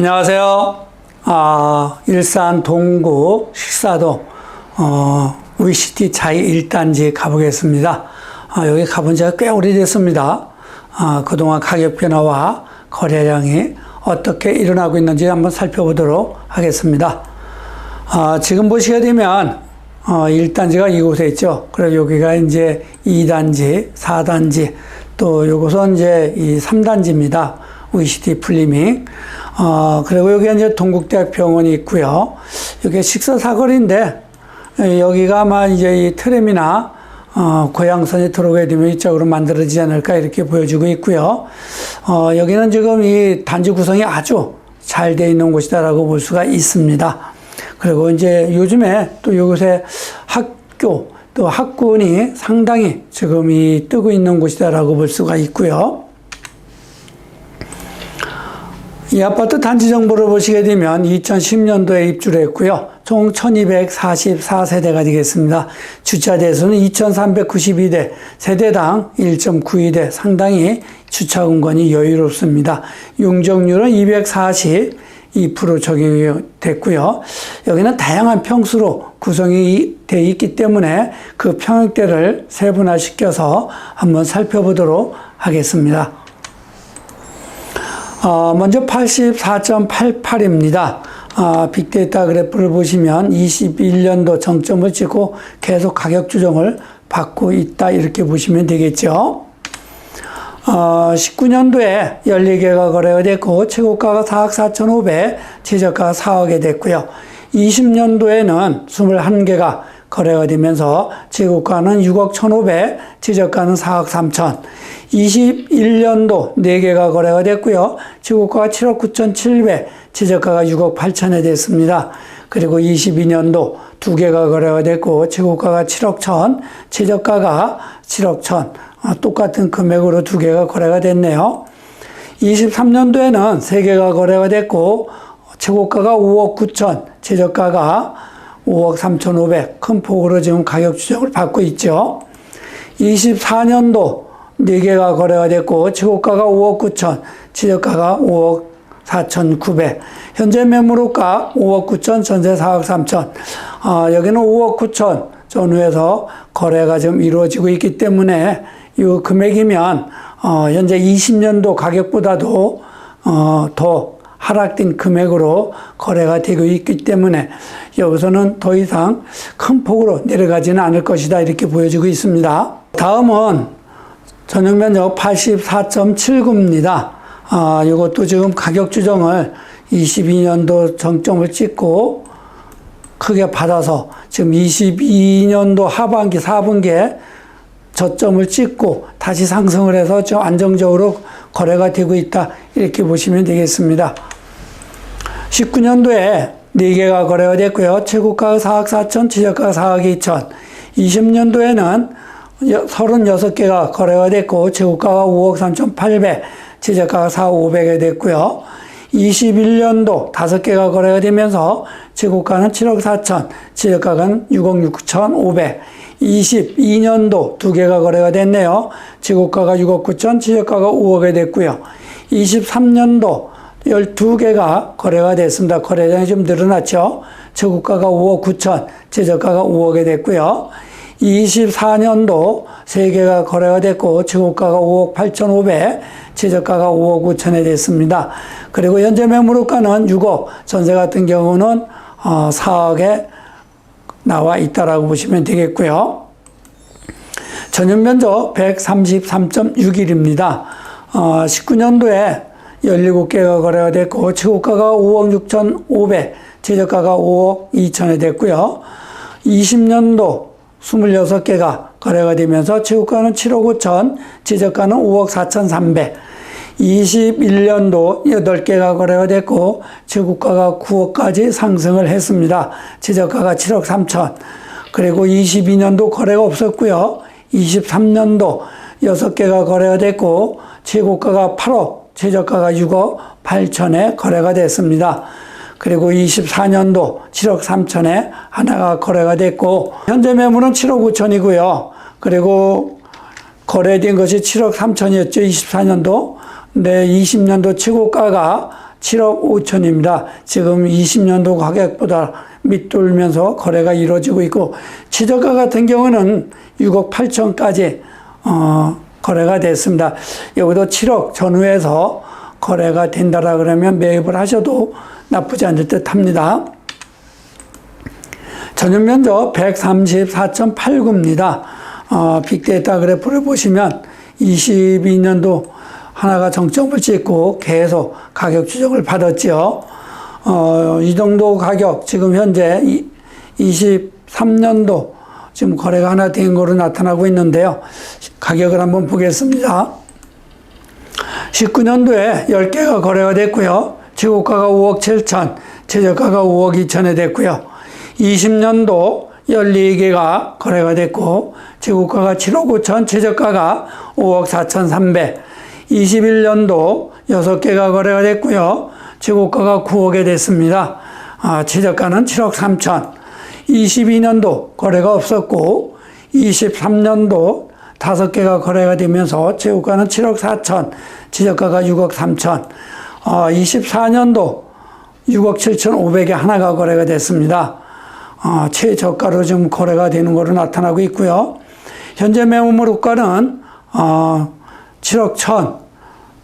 안녕하세요. 아, 일산 동구 식사동 어, VCT 자이 1단지 가보겠습니다. 아, 여기 가본 지가 꽤 오래됐습니다. 아, 그동안 가격 변화와 거래량이 어떻게 일어나고 있는지 한번 살펴보도록 하겠습니다. 아, 지금 보시게 되면 어, 1단지가 이곳에 있죠. 그리고 여기가 이제 2단지, 4단지, 또 요것은 이제 이 3단지입니다. VCT 플리밍. 어, 그리고 여기 이제 동국대학 병원이 있고요. 여기 식사 사거리인데, 여기가 아마 이제 이 트램이나 어, 고양선이 들어오게 되면 이쪽으로 만들어지지 않을까 이렇게 보여지고 있고요. 어, 여기는 지금 이 단지 구성이 아주 잘 돼 있는 곳이다라고 볼 수가 있습니다. 그리고 이제 요즘에 또 이곳에 학교 또 학군이 상당히 지금 이 뜨고 있는 곳이다라고 볼 수가 있고요. 이 아파트 단지 정보를 보시게 되면 2010년도에 입주를 했고요. 총 1244세대가 되겠습니다. 주차 대수는 2392대, 세대당 1.92대, 상당히 주차 공간이 여유롭습니다. 용적률은 240, 2% 적용이 됐고요. 여기는 다양한 평수로 구성이 되어 있기 때문에 그 평형대를 세분화시켜서 한번 살펴보도록 하겠습니다. 어, 먼저 84.88입니다. 아, 빅데이터 그래프를 보시면 21년도 정점을 찍고 계속 가격 조정을 받고 있다 이렇게 보시면 되겠죠. 어, 19년도에 14개가 거래가 됐고 최고가가 4억 4,500, 최저가가 4억에 됐고요. 20년도에는 21개가 거래가 되면서 최고가는 6억 1,500, 최저가는 4억 3천. 21년도 4개가 거래가 됐고요. 최고가가 7억 9,700, 최저가가 6억 8천에 됐습니다. 그리고 22년도 2개가 거래가 됐고 최고가가 7억 1천, 최저가가 7억 1천. 아, 똑같은 금액으로 2개가 거래가 됐네요. 23년도에는 3개가 거래가 됐고 최고가가 5억 9천, 최저가가 5억 3,500. 큰 폭으로 지금 가격 추정을 받고 있죠. 24년도 4개가 거래가 됐고 최고가가 5억 9천, 최저가가 5억 4,900. 현재 매물가 5억 9천, 전세 4억 3천. 아, 여기는 5억 9천 전후에서 거래가 좀 이루어지고 있기 때문에 이 금액이면 어, 현재 20년도 가격보다도 어, 더 하락된 금액으로 거래가 되고 있기 때문에 여기서는 더 이상 큰 폭으로 내려가지는 않을 것이다 이렇게 보여지고 있습니다. 다음은 전용 면적 84.79입니다. 아, 이것도 지금 가격 조정을 22년도 정점을 찍고 크게 받아서 지금 22년도 하반기, 4분기에 저점을 찍고 다시 상승을 해서 좀 안정적으로 거래가 되고 있다. 이렇게 보시면 되겠습니다. 19년도에 4개가 거래가 됐고요. 최고가가 4억 4천, 최저가가 4억 2천. 20년도에는 36개가 거래가 됐고, 최고가가 5억 3천 8백, 최저가가 4억 5백에 됐고요. 21년도 5개가 거래가 되면서 최고가는 7억 4천, 최저가는 6억 6천 5백. 22년도 2개가 거래가 됐네요. 최고가가 6억 9천, 최저가가 5억에 됐고요. 23년도 12개가 거래가 됐습니다. 거래량이 좀 늘어났죠. 최고가가 5억 9천, 최저가가 5억에 됐고요. 24년도 3개가 거래가 됐고 최고가가 5억 8천 5백, 최저가가 5억 9천에 됐습니다. 그리고 현재 매물가는 6억, 전세 같은 경우는 4억에 나와 있다라고 보시면 되겠고요. 전용 면적 133.6일입니다. 어, 19년도에 17개가 거래가 됐고 최고가가 5억 6천 5백, 최저가가 5억 2천에 됐고요. 20년도 26개가 거래가 되면서 최고가는 7억 5천, 최저가는 5억 4천 3백. 21년도 8개가 거래가 됐고 최고가가 9억까지 상승을 했습니다. 최저가가 7억 3천. 그리고 22년도 거래가 없었고요. 23년도 6개가 거래가 됐고 최고가가 8억, 최저가가 6억 8천에 거래가 됐습니다. 그리고 24년도 7억 3천에 하나가 거래가 됐고 현재 매물은 7억 5천이고요. 그리고 거래된 것이 7억 3천이었죠. 24년도. 네, 20년도 최고가가 7억 5천입니다. 지금 20년도 가격보다 밑돌면서 거래가 이루어지고 있고 최저가 같은 경우는 6억 8천까지 어, 거래가 됐습니다. 여기도 7억 전후에서 거래가 된다라 그러면 매입을 하셔도 나쁘지 않을 듯 합니다. 전년 면적 134.89입니다. 어, 빅데이터 그래프를 보시면 22년도 하나가 정점을 찍고 계속 가격 추정을 받았죠. 어, 이 정도 가격 지금 현재 23년도 지금 거래가 하나 된 거로 나타나고 있는데요. 가격을 한번 보겠습니다. 19년도에 10개가 거래가 됐고요. 최고가가 5억 7천, 최저가가 5억 2천에 됐고요. 20년도 14개가 거래가 됐고, 최고가가 7억 5천, 최저가가 5억 4천 3백. 21년도 6개가 거래가 됐고요. 최고가가 9억에 됐습니다. 아, 최저가는 7억 3천. 22년도 거래가 없었고, 23년도 다섯 개가 거래가 되면서 최고가는 7억 4천, 최저가가 6억 3천. 어, 24년도 6억 7천 5백에 하나가 거래가 됐습니다. 어, 최저가로 지금 거래가 되는 것으로 나타나고 있고요. 현재 매물 호가는 어, 7억 1천,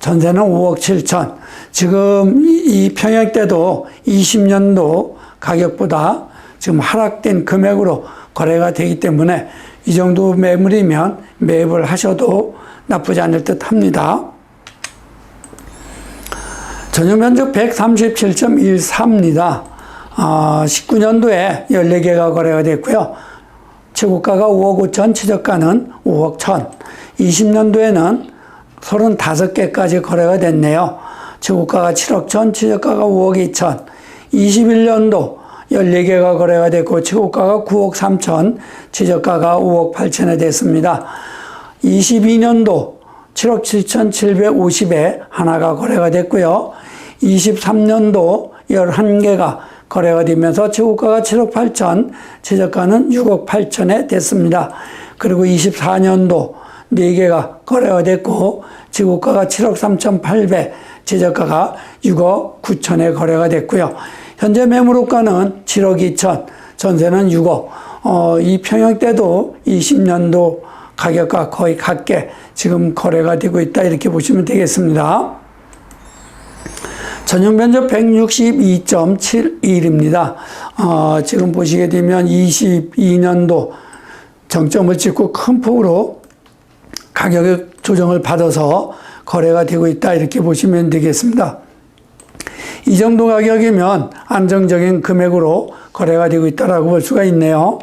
전세는 5억 7천. 지금 이 평양 때도 20년도 가격보다 지금 하락된 금액으로 거래가 되기 때문에 이 정도 매물이면 매입을 하셔도 나쁘지 않을 듯 합니다. 전용 면적 137.13입니다. 어, 19년도에 14개가 거래가 됐고요. 최고가가 5억 5천, 최저가는 5억 1천. 20년도에는 35개까지 거래가 됐네요. 최고가가 7억 천, 최저가가 5억 2천. 21년도 14개가 거래가 됐고 최고가가 9억 3천, 최저가가 5억 8천에 됐습니다. 22년도 7억 7천 750에 하나가 거래가 됐고요. 23년도 11개가 거래가 되면서 최고가가 7억 8천, 최저가는 6억 8천에 됐습니다. 그리고 24년도 4개가 거래가 됐고 최고가가 7억 3천 8백, 최저가가 6억 9천에 거래가 됐고요. 현재 매물호가는 7억 2천, 전세는 6억. 어, 이 평형 때도 20년도 가격과 거의 같게 지금 거래가 되고 있다 이렇게 보시면 되겠습니다. 전용 면적 162.71입니다. 어, 지금 보시게 되면 22년도 정점을 찍고 큰 폭으로 가격 조정을 받아서 거래가 되고 있다 이렇게 보시면 되겠습니다. 이 정도 가격이면 안정적인 금액으로 거래가 되고 있다라고 볼 수가 있네요.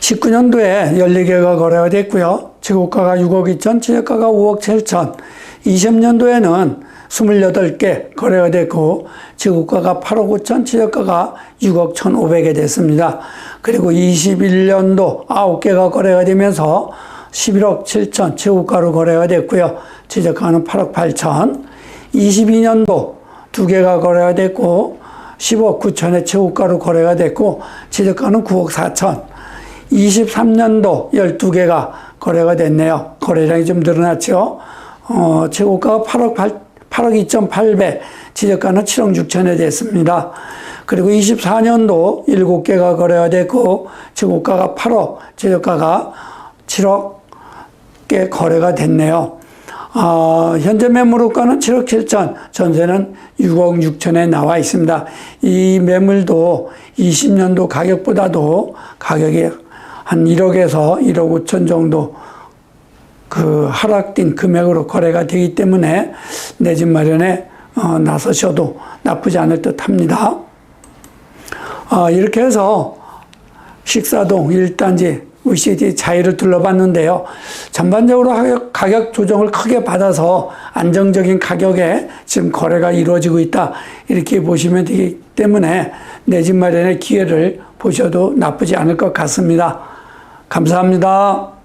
19년도에 14개가 거래가 됐고요. 최고가가 6억 2천, 최저가가 5억 7천. 20년도에는 28개 거래가 됐고, 최고가가 8억 5천, 최저가가 6억 1,500에 됐습니다. 그리고 21년도 9개가 거래가 되면서 11억 7천 최고가로 거래가 됐고요. 최저가는 8억 8천. 22년도 두 개가 거래가 됐고 10억 9천의 최고가로 거래가 됐고 최저가는 9억 4천. 23년도 12개가 거래가 됐네요. 거래량이 좀 늘어났죠. 어, 최고가가 8억 8, 8억 2.8배, 최저가는 7억 6천에 됐습니다. 그리고 24년도 7개가 거래가 됐고 최고가가 8억, 최저가가 7억 개 거래가 됐네요. 어, 현재 매물호가는 7억 7천, 전세는 6억 6천에 나와 있습니다. 이 매물도 20년도 가격보다도 가격이 한 1억에서 1억 5천 정도 그 하락된 금액으로 거래가 되기 때문에 내 집 마련에 어, 나서셔도 나쁘지 않을 듯 합니다. 어, 이렇게 해서 식사동 1단지 VCD 자유를 둘러봤는데요. 전반적으로 가격 조정을 크게 받아서 안정적인 가격에 지금 거래가 이루어지고 있다. 이렇게 보시면 되기 때문에 내 집 마련의 기회를 보셔도 나쁘지 않을 것 같습니다. 감사합니다.